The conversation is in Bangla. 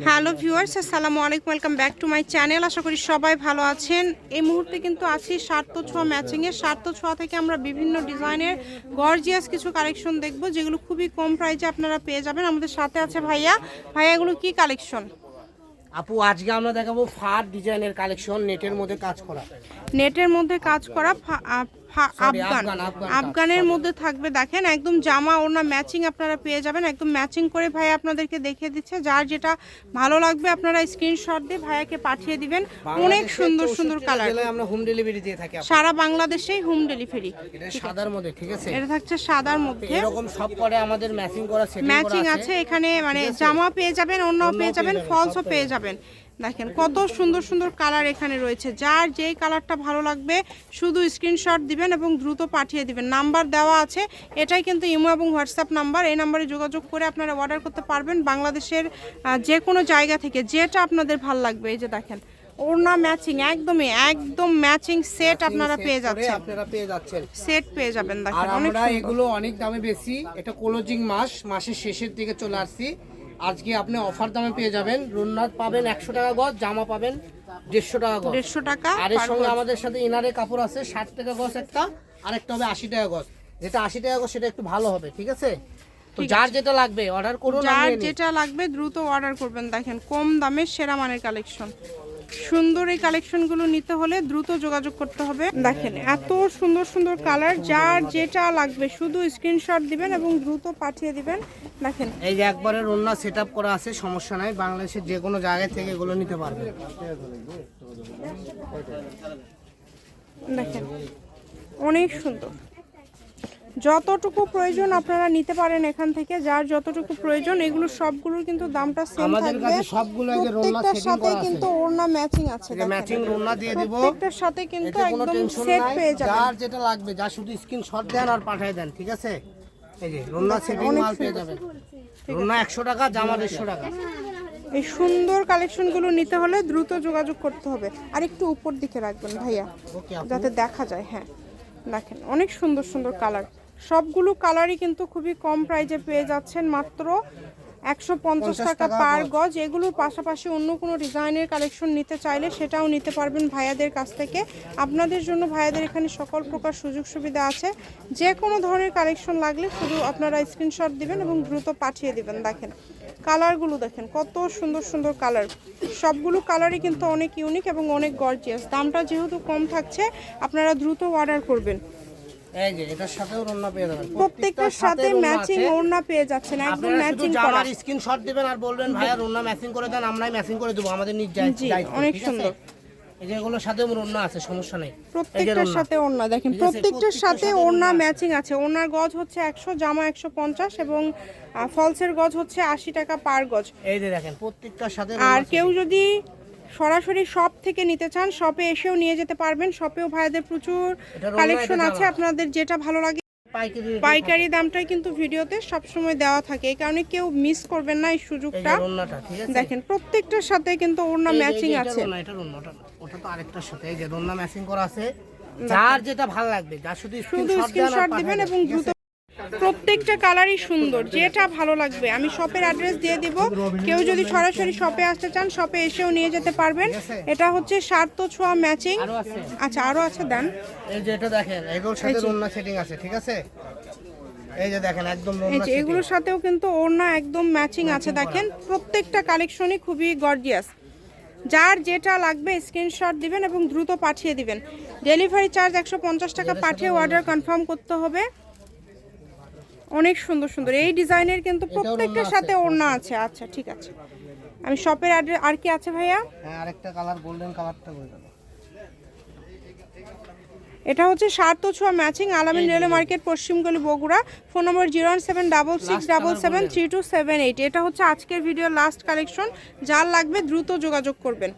হ্যালো ভিউয়ার্স আসসালামু আলাইকুম welcome back to my channel. আশা করি সবাই ভালো আছেন। এই মুহূর্তে কিন্তু আছি সার্থ ছোঁয়া ম্যাচিংয়ে সার্থ ছোঁয়া থেকে আমরা বিভিন্ন ডিজাইনের গর্জিয়াস কিছু কালেকশন দেখব যেগুলো খুবই কম প্রাইসে আপনারা পেয়ে যাবেন। আমাদের সাথে আছে ভাইয়া। ভাইয়া এগুলো কি কালেকশন আপু আজকে আমরা দেখাবো ফার ডিজাইনের কালেকশন নেটের মধ্যে কাজ করা। নেটের মধ্যে কাজ করা আফগান। আফগানের মধ্যে থাকবে দেখেন একদম জামা ওড়না ম্যাচিং আপনারা পেয়ে যাবেন। একদম ম্যাচিং করে ভাই আপনাদেরকে দেখিয়ে দিচ্ছে। যার যেটা ভালো লাগবে আপনারা স্ক্রিনশট দিয়ে ভাইয়াকে পাঠিয়ে দিবেন। অনেক সুন্দর সুন্দর কালার আমরা হোম ডেলিভারি দিয়ে থাকি সারা বাংলাদেশেই হোম ডেলিভারি এটা সাদার মধ্যে ঠিক আছে? এটা থাকছে সাদার মধ্যে। এরকম সব করে আমাদের ম্যাচিং করা সেটিং ম্যাচিং করা আছে। এখানে মানে জামা পেয়ে যাবেন অন্য পেয়ে যাবেন ফলসও পেয়ে যাবেন। দেখেন কত সুন্দর সুন্দর কালার এখানে রয়েছে। যার যেই কালারটা ভালো লাগবে শুধু স্ক্রিনশট দিবেন এবং দ্রুত পাঠিয়ে দিবেন। নাম্বার দেওয়া আছে এটাই কিন্তু ইমো এবং হোয়াটসঅ্যাপ নাম্বার। এই নাম্বারে যোগাযোগ করে আপনারা অর্ডার করতে পারবেন বাংলাদেশের যে কোনো জায়গা থেকে যেটা আপনাদের ভালো লাগবে। এই যে দেখেন ওড়না ম্যাচিং একদমই একদম ম্যাচিং সেট আপনারা পেয়ে যাচ্ছেন। আপনারা পেয়ে যাচ্ছেন। সেট পেয়ে যাবেন দেখেন অনেক আমরা এগুলো অনেক দামে বেশি এটা ক্লোজিং মাস মাসের শেষের দিকে চলে আসছি। আজকে আপনি অফার দামে পেয়ে যাবেন। রুননাথ পাবেন একশো টাকা গজ জামা পাবেন দেড়শো টাকা গজ। দেড়শো টাকা আর এর সঙ্গে আমাদের সাথে ইনারের কাপড় আছে ষাট টাকা গজ একটা আর একটা হবে আশি টাকা গজ। যেটা আশি টাকা গজ সেটা একটু ভালো হবে ঠিক আছে? তো যার যেটা লাগবে অর্ডার করুন যার যেটা লাগবে দ্রুত অর্ডার করবেন। দেখেন কম দামে সেরা মানের কালেকশন সুন্দর এই কালেকশনগুলো নিতে হলে দ্রুত যোগাযোগ করতে হবে। দেখেন এত সুন্দর সুন্দর কালার যার যেটা লাগবে শুধু স্ক্রিনশট দিবেন এবং দ্রুত পাঠিয়ে দিবেন। দেখেন। এই যে একবারে রন্না সেট করা আছে সমস্যা নাই বাংলাদেশের যে কোনো জায়গা থেকে এগুলো নিতে পারবে দেখেন অনেক সুন্দর। যতটুকু প্রয়োজন আপনারা নিতে পারেন এখান থেকে যার যতটুকু প্রয়োজন এগুলো সবগুলোর কিন্তু দামটা সেম আমাদের থাকবে। রোলনা প্রত্যেকটার সাথে করা আছে। কিন্তু ওড়না ম্যাচিং আছে দেখেন। ম্যাচিং রন্না দিয়ে দিব। প্রত্যেকটার সাথে কিন্তু একদম সেট পেয়ে যাবেন। যার যেটা লাগবে যা শুধু স্ক্রিনশট দেন আর পাঠিয়ে দেন ঠিক আছে? এই যে রন্না সেটিং মাল পেয়ে যাবেন। রন্না একশো টাকা জামা দেড়শো টাকা। এই সুন্দর কালেকশনগুলো নিতে হলে দ্রুত যোগাযোগ করতে হবে। আর একটু উপর দিকে রাখবেন ভাইয়া যাতে দেখা যায় হ্যাঁ। দেখেন অনেক সুন্দর সুন্দর কালার। সবগুলো কালারই কিন্তু খুবই কম প্রাইজে পেয়ে যাচ্ছেন মাত্র একশো পঞ্চাশ টাকা পার গজ। এগুলোর পাশাপাশি অন্য কোনো ডিজাইনের কালেকশন নিতে চাইলে সেটাও নিতে পারবেন ভাইয়াদের কাছ থেকে। আপনাদের জন্য ভাইয়াদের এখানে সকল প্রকার সুযোগ সুবিধা আছে। যে কোনো ধরনের কালেকশন লাগলে শুধু আপনারা স্ক্রিনশট দিবেন এবং দ্রুত পাঠিয়ে দিবেন। দেখেন কালারগুলো দেখেন কত সুন্দর সুন্দর কালার সবগুলো কালারই কিন্তু অনেক ইউনিক এবং অনেক গর্জিয়াস দামটা যেহেতু কম থাকছে আপনারা দ্রুত অর্ডার করবেন। এই যে এটার সাথেও রন্না পেয়ে যাবেন। প্রত্যেকটার সাথে ম্যাচিং ওড়না পেয়ে যাচ্ছেন একদম ম্যাচিং করা জামার স্ক্রিনশট দিবেন আর বলবেন ভাইয়া রন্না ম্যাচিং করে দেন আমরাই ম্যাচিং করে দেবো আমাদের নিজ দায়িত্ব অনেক সুন্দর। এই যে এগুলোর সাথেও রন্না আছে সমস্যা নেই। প্রত্যেকটার সাথে ওড়না দেখেন প্রত্যেকটার সাথে ওড়না ম্যাচিং আছে। ওড়নার গজ হচ্ছে একশো জামা একশো পঞ্চাশ এবং ফলসের গজ হচ্ছে আশি টাকা পার গজ। এই যে দেখেন প্রত্যেকটার সাথে আর কেউ যদি সরাসরি শপ থেকে নিতে চান শপে এসেও নিয়ে যেতে পারবেন। শপেও ভাইদের প্রচুর কালেকশন আছে। আপনাদের যেটা ভালো লাগে পাইকারি দামটাই কিন্তু ভিডিওতে সবসময় দেওয়া থাকে। এই কারণে কেউ মিস করবেন না এই সুযোগটা। দেখেন প্রত্যেকটার সাথে কিন্তু ওড়না ম্যাচিং আছে। ওটা তো আরেকটার সাথে যে রন্না ম্যাচিং করা আছে। যার যেটা ভালো লাগবে যা শুধু স্ক্রিনশট দিবেন এবং দ্রুত প্রত্যেকটা কালারই সুন্দর যেটা ভালো লাগবে। আমি শপের অ্যাড্রেস দিয়ে দিব। কেউ যদি সরাসরি শপে আসতে চান শপে এসেও নিয়ে যেতে পারবেন। এটা হচ্ছে সার্থ ছোঁয়া ম্যাচিং আচ্ছা আরও আছে দেন। এই যে এটা দেখেন এগুলোর সাথে রন্না সেটিং আছে ঠিক আছে? এই যে দেখেন একদম এগুলোর সাথেও কিন্তু ওড়না একদম ম্যাচিং আছে দেখেন। প্রত্যেকটা কালেকশনই খুবই গর্জিয়াস যার যেটা লাগবে স্ক্রিনশট দিবেন এবং দ্রুত পাঠিয়ে দিবেন। ডেলিভারি চার্জ একশো পঞ্চাশ টাকা পাঠিয়ে অর্ডার কনফার্ম করতে হবে। অনেক সুন্দর সুন্দর। এই ডিজাইনের কিন্তু প্রত্যেকটার সাথে ওড়না আছে। আচ্ছা ঠিক আছে। আমি শপের অ্যাড্রেস আর কি আছে ভাইয়া? হ্যাঁ আরেকটা কালার গোল্ডেন কালারটা দেবো। এটা হচ্ছে সার্থ ছোঁয়া matching Alamin railway market পশ্চিমগলি Bogura. Phone number zero one seven double six double seven three two seven eight এটা হচ্ছে আজকের ভিডিওর লাস্ট কালেকশন যার লাগবে দ্রুত যোগাযোগ করবেন।